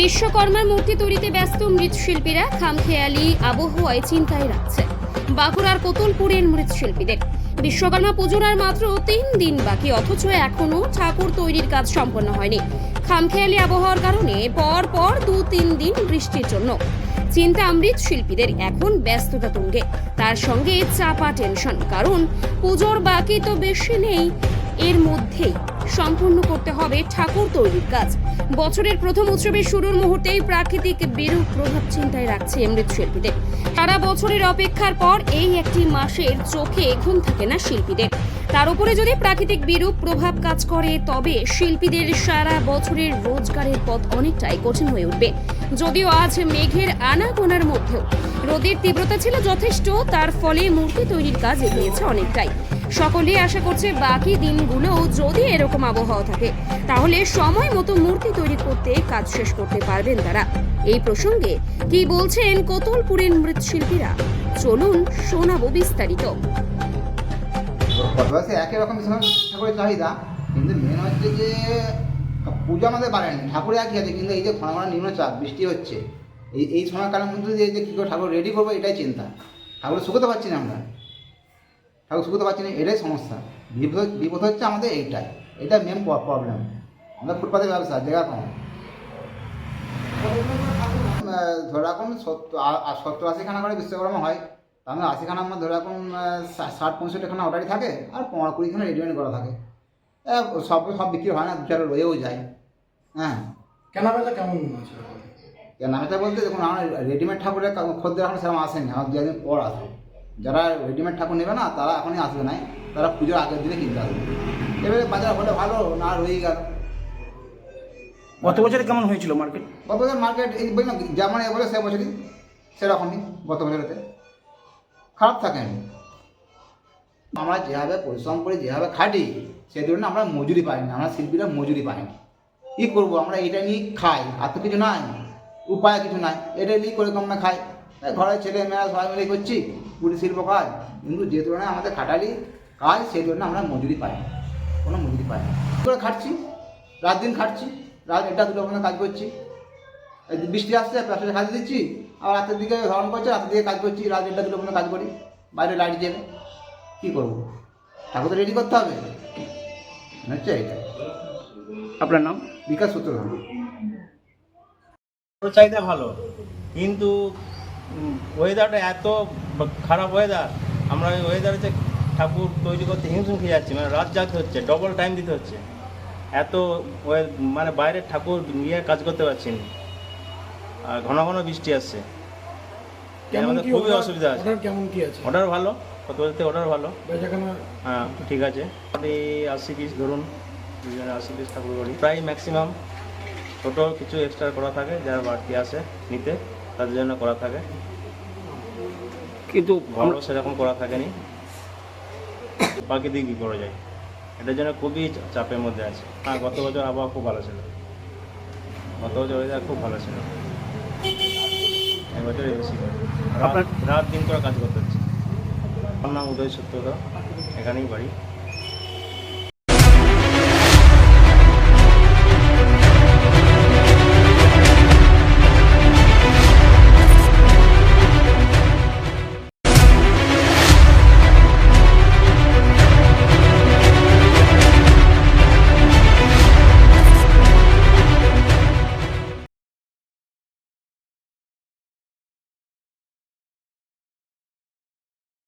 বিশ্বকর্মার মূর্তি তৈরিতে ব্যস্ত মৃৎশিল্পীরা খামখেয়ালি, আবহাওয়ায় চিন্তায় রাখছে। বাঁকুড়ার কোতলপুরের মৃৎশিল্পীদের। বিশ্বকর্মা পুজোর আর মাত্র তিন দিন বাকি, অথচ এখনও ঠাকুর তৈরির কাজ সম্পন্ন হয়নি। খামখেয়ালি আবহাওয়ার কারণে পর পর দু তিন দিন বৃষ্টির জন্য। চিন্তা মৃৎশিল্পীদের এখন ব্যস্ততা তুঙ্গে। তার সঙ্গে চাপা টেনশন, কারণ পুজোর বাকি তো বেশি নেই। এর মধ্যেই সম্পূর্ণ করতে হবে ঠাকুর তৈরির কাজ। বছরের প্রথম উৎসবের শুরুর মুহূর্তেই প্রাকৃতিক বিরূপ প্রভাব চিন্তায় রাখছে মৃৎশিল্পীদের। সারা বছরের অপেক্ষার পর এই একটি মাসের চোখে ঘুম থাকে না শিল্পীদের। তার উপরে যদি প্রাকৃতিক বিরূপ প্রভাব কাজ করে, তবে শিল্পীদের সারা বছরের রোজগারের পথ অনেকটাই কঠিন হয়ে উঠবে। যদিও আজ মেঘের আনাগোনার মধ্যেও রোদের তীব্রতা ছিল যথেষ্ট, তার ফলে মূর্তি তৈরির কাজ এগিয়েছে অনেকটাই। সকলে আশা করছে বাকি দিনগুলোও যদি এরকম আবহাওয়া থাকে, তাহলে সময় মতো মূর্তি তৈরি করতে কাজ শেষ করতে পারবেন তারা। এই প্রসঙ্গে কি বলছেন কোতলপুরের মৃৎশিল্পীরা? চলুন শোনাবো বিস্তারিত। একই রকম ঠাকুরের চাহিদা, কিন্তু মেন হচ্ছে যে, পুজো আমাদের বাড়েনি ঠাকুরে একই আছে, কিন্তু এই যে ঘন ঘন নিম্নচাপ, বৃষ্টি হচ্ছে, এই এই সময়কালের মধ্যে যে কী করে ঠাকুর রেডি করব এটাই চিন্তা। ঠাকুর শুকোতে পারছি না আমরা। ঠাকুর শুকোতে পারছি না এটাই সমস্যা। বিপদ বিপদ হচ্ছে আমাদের এইটাই। এটা মেন প্রবলেম আমাদের ফুটপাতের ব্যবসা জায়গা কম। ধরে রাখুন সত্তর সত্তর আশিখানা করে বিশ্বকর্মা হয়। তার মধ্যে আশিখানার মধ্যে ধরে রাখুন ষাট পঁয়ষট্টিখানা অর্ডারই থাকে আর পনেরো কুড়িখানা রেডিমেড করা থাকে। সব সব বিক্রি হয় না দু চারটে রয়েও যায়। হ্যাঁ। কেনা বেচা কেমন নামেটা বলতে দেখুন আমার রেডিমেড ঠাকুরের খদ্দের এখন সেরকম আসেনি আমার দু একদিন পর আসবে। যারা রেডিমেড ঠাকুর নেবে না তারা এখনই আসবে না তারা পুজোর আগের দিনে কিনতে আসবে। এবারে বাজার হলে ভালো না রয়েই গেল। গত বছরে কেমন হয়েছিল মার্কেট গত বছর মার্কেট এই বললাম যেমন এবছর সে বছরই সেরকমই গত বছরেতে। খারাপ থাকেনি আমরা যেভাবে পরিশ্রম করে যেভাবে খাটি সেই ধরনের আমরা মজুরি পাইনি আমরা শিল্পীরা মজুরি পাইনি। কী করব আমরা? এটা নিয়ে খাই আর তো কিছু নাই উপায় কিছু নাই। এটা নিয়ে করে আমরা খাই? ঘরের ছেলে মেয়েরা সবাই মিলে করছি কুড়ি শিল্প কাজ। কিন্তু যে ধরনের আমাদের খাটালি কাজ সেই ধরনের আমরা মজুরি পাই না। কোনো মজুরি পাই না। করে খাটছি রাত দিন খাটছি রাত এটা দুটো পর্যন্ত কাজ করছি। বৃষ্টি আসছে প্লাস্টারে কাজ দিচ্ছি আর রাতের দিকে গরম করছে রাতের দিকে কাজ করছি রাত দেড়টা দুটো পর্যন্ত কাজ করি। বাইরে লাইট জ্বেলে। কী করব? ঠাকুর তো রেডি করতে হবে। হচ্ছে এটা। আপনার নাম? বিকাশ সূত্র ওর চাহিদা ভালো কিন্তু ওয়েদারটা এত খারাপ ওয়েদার আমরা ওই ওয়েদারে ঠাকুর তৈরি করতে হিমশিম খেয়ে যাচ্ছি মানে রাত জাগতে হচ্ছে ডবল টাইম দিতে হচ্ছে। এত মানে বাইরের ঠাকুর নিয়ে কাজ করতে পারছি না। আর ঘন ঘন বৃষ্টি আসছে। আমাদের খুবই অসুবিধা আছে। কেমন কি আছে? অর্ডার ভালো কত বলতে অর্ডার ভালো। হ্যাঁ ঠিক আছে। মোটামুটি আশি পিস ধরুন দুজনে আশি পিস ঠাকুর করি প্রায় ম্যাক্সিমাম ছোটো কিছু এক্সট্রা করা থাকে যারা বাড়তি আসে নিতে। তাদের জন্য করা থাকে। কিন্তু ঘরও সেরকম করা থাকেনি। বাকি দিক কী করা যায় এটার জন্য খুবই চাপের মধ্যে আছে। হ্যাঁ গত বছর আবহাওয়া খুব ভালো ছিল। গত বছর ওয়েদার খুব ভালো ছিল। এবছর বেশি রাত রাত দিন করে কাজ করতে হচ্ছে। আমার নাম উদয় সত্যদা। এখানেই বাড়ি।